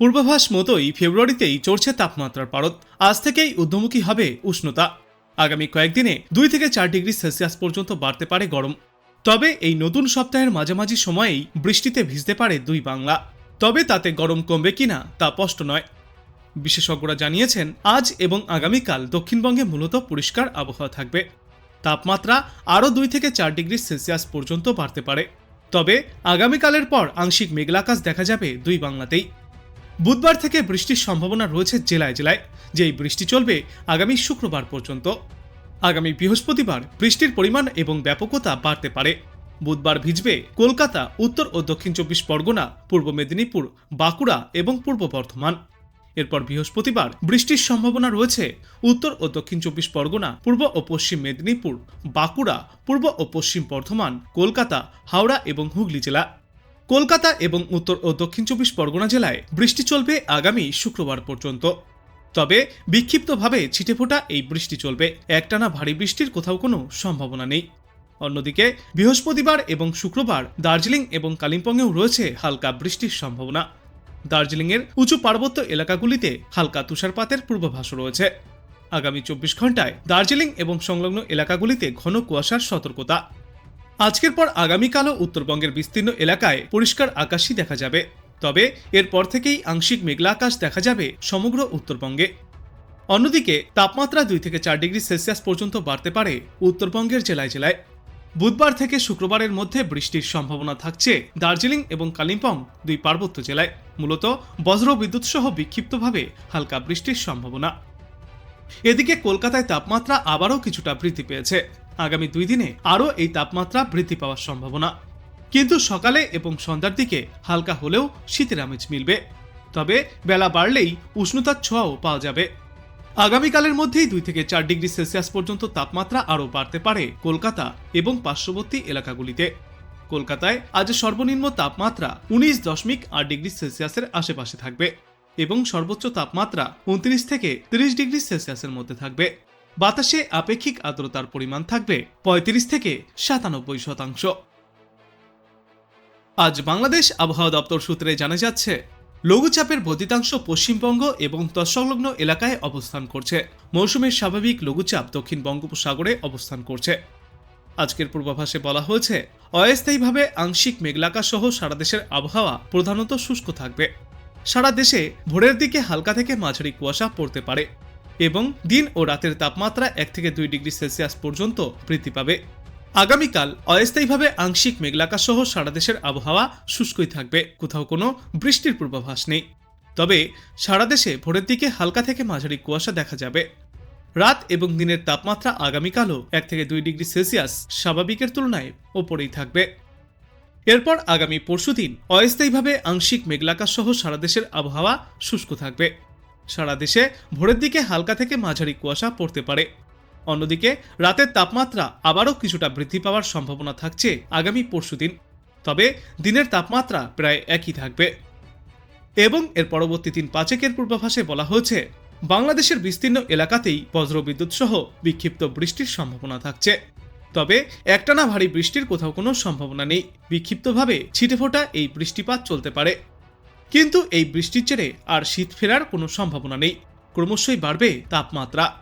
পূর্বাভাস মতোই ফেব্রুয়ারিতেই চড়ছে তাপমাত্রার পারদ। আজ থেকেই ঊর্ধ্বমুখী হবে উষ্ণতা। আগামী কয়েকদিনে দুই থেকে চার ডিগ্রি সেলসিয়াস পর্যন্ত বাড়তে পারে গরম। তবে এই নতুন সপ্তাহের মাঝামাঝি সময়েই বৃষ্টিতে ভিজতে পারে দুই বাংলা। তবে তাতে গরম কমবে কিনা তা স্পষ্ট নয়। বিশেষজ্ঞরা জানিয়েছেন, আজ এবং আগামীকাল দক্ষিণবঙ্গে মূলত পরিষ্কার আবহাওয়া থাকবে। তাপমাত্রা আরও দুই থেকে চার ডিগ্রি সেলসিয়াস পর্যন্ত বাড়তে পারে। তবে আগামীকালের পর আংশিক মেঘলাকাশ দেখা যাবে দুই বাংলাতেই। বুধবার থেকে বৃষ্টির সম্ভাবনা রয়েছে জেলায় জেলায়, যেই বৃষ্টি চলবে আগামী শুক্রবার পর্যন্ত। আগামী বৃহস্পতিবার বৃষ্টির পরিমাণ এবং ব্যাপকতা বাড়তে পারে। বুধবার ভিজবে কলকাতা, উত্তর ও দক্ষিণ চব্বিশ পরগনা, পূর্ব মেদিনীপুর, বাঁকুড়া এবং পূর্ব বর্ধমান। এরপর বৃহস্পতিবার বৃষ্টির সম্ভাবনা রয়েছে উত্তর ও দক্ষিণ চব্বিশ পরগনা, পূর্ব ও পশ্চিম মেদিনীপুর, বাঁকুড়া, পূর্ব ও পশ্চিম বর্ধমান, কলকাতা, হাওড়া এবং হুগলি জেলা। কলকাতা এবং উত্তর ও দক্ষিণ চব্বিশ পরগনা জেলায় বৃষ্টি চলবে আগামী শুক্রবার পর্যন্ত। তবে বিক্ষিপ্তভাবে ছিটেফোঁটা এই বৃষ্টি চলবে। একটানা ভারী বৃষ্টির কোথাও কোনো সম্ভাবনা নেই। অন্যদিকে বৃহস্পতিবার এবং শুক্রবার দার্জিলিং এবং কালিম্পংয়েও রয়েছে হালকা বৃষ্টির সম্ভাবনা। দার্জিলিংয়ের উঁচু পার্বত্য এলাকাগুলিতে হালকা তুষারপাতের পূর্বাভাস রয়েছে। আগামী চব্বিশ ঘন্টায় দার্জিলিং এবং সংলগ্ন এলাকাগুলিতে ঘন কুয়াশার সতর্কতা। আজকের পর আগামীকালও উত্তরবঙ্গের বিস্তীর্ণ এলাকায় পরিষ্কার আকাশই দেখা যাবে। তবে এরপর থেকেই আংশিক মেঘলা আকাশ দেখা যাবে সমগ্র উত্তরবঙ্গে। অন্যদিকে, তাপমাত্রা দুই থেকে চার ডিগ্রি সেলসিয়াস পর্যন্ত বাড়তে পারে উত্তরবঙ্গের জেলায় জেলায়। বুধবার থেকে শুক্রবারের মধ্যে বৃষ্টির সম্ভাবনা থাকছে দার্জিলিং এবং কালিম্পং, দুই পার্বত্য জেলায়। মূলত বজ্র বিদ্যুৎ সহ বিক্ষিপ্তভাবে হালকা বৃষ্টির সম্ভাবনা। এদিকে কলকাতায় তাপমাত্রা আবারও কিছুটা বৃদ্ধি পেয়েছে। আগামী দুই দিনে আরও এই তাপমাত্রা বৃদ্ধি পাওয়ার সম্ভাবনা। কিন্তু সকালে এবং সন্ধ্যার দিকে হালকা হলেও শীতের আমেজ মিলবে। তবে বেলা বাড়লেই উষ্ণতার ছোঁয়াও পাওয়া যাবে। আগামীকালের মধ্যেই দুই থেকে চার ডিগ্রি সেলসিয়াস পর্যন্ত তাপমাত্রা আরও বাড়তে পারে কলকাতা এবং পার্শ্ববর্তী এলাকাগুলিতে। কলকাতায় আজ সর্বনিম্ন তাপমাত্রা উনিশ দশমিক আট ডিগ্রি সেলসিয়াসের আশেপাশে থাকবে। এবং সর্বোচ্চ তাপমাত্রা উনত্রিশ থেকে তিরিশ ডিগ্রি সেলসিয়াসের মধ্যে থাকবে। বাতাসে আপেক্ষিক আর্দ্রতার পরিমাণ থাকবে পঁয়ত্রিশ থেকে সাতানব্বই শতাংশ। আজ বাংলাদেশ আবহাওয়া দপ্তর সূত্রে জানা যাচ্ছে, লঘুচাপের বর্ধিতাংশ পশ্চিমবঙ্গ এবং তৎসংলগ্ন এলাকায় অবস্থান করছে। মৌসুমের স্বাভাবিক লঘুচাপ দক্ষিণ বঙ্গোপসাগরে অবস্থান করছে। আজকের পূর্বাভাসে বলা হয়েছে, অস্থায়ীভাবে আংশিক মেঘলাকা সহ সারা দেশের আবহাওয়া প্রধানত শুষ্ক থাকবে। সারা দেশে ভোরের দিকে হালকা থেকে মাঝারি কুয়াশা পড়তে পারে এবং দিন ও রাতের তাপমাত্রা এক থেকে দুই ডিগ্রি সেলসিয়াস পর্যন্ত বৃদ্ধি পাবে। আগামীকাল অস্থায়ীভাবে আংশিক মেঘলাকা সহ সারা দেশের আবহাওয়া শুষ্কই থাকবে, কোথাও কোনো বৃষ্টির পূর্বাভাস নেই। তবে সারা দেশে ভোরের দিকে হালকা থেকে মাঝারি কুয়াশা দেখা যাবে। রাত এবং দিনের তাপমাত্রা আগামীকালও এক থেকে দুই ডিগ্রি সেলসিয়াস স্বাভাবিকের তুলনায় ওপরেই থাকবে। এরপর আগামী পরশুদিন অস্থায়ীভাবে আংশিক মেঘলাকাশ সহ সারা দেশের আবহাওয়া শুষ্ক থাকবে। সারা দেশে ভোরের দিকে হালকা থেকে মাঝারি কুয়াশা পড়তে পারে। অন্যদিকে রাতের তাপমাত্রা আবারও কিছুটা বৃদ্ধি পাওয়ার সম্ভাবনা থাকছে আগামী পরশুদিন তবে দিনের তাপমাত্রা প্রায় একই থাকবে। এবং এর পরবর্তী তিন পাঁচেকের পূর্বাভাসে বলা হয়েছে, বাংলাদেশের বিস্তীর্ণ এলাকাতেই বজ্রবিদ্যুৎ সহ বিক্ষিপ্ত বৃষ্টির সম্ভাবনা থাকছে। তবে একটানা ভারী বৃষ্টির কোথাও কোনো সম্ভাবনা নেই। বিক্ষিপ্তভাবে ছিটেফোঁটা এই বৃষ্টিপাত চলতে পারে। কিন্তু এই বৃষ্টির জেরে আর শীত ফেরার কোনো সম্ভাবনা নেই। ক্রমশই বাড়বে তাপমাত্রা।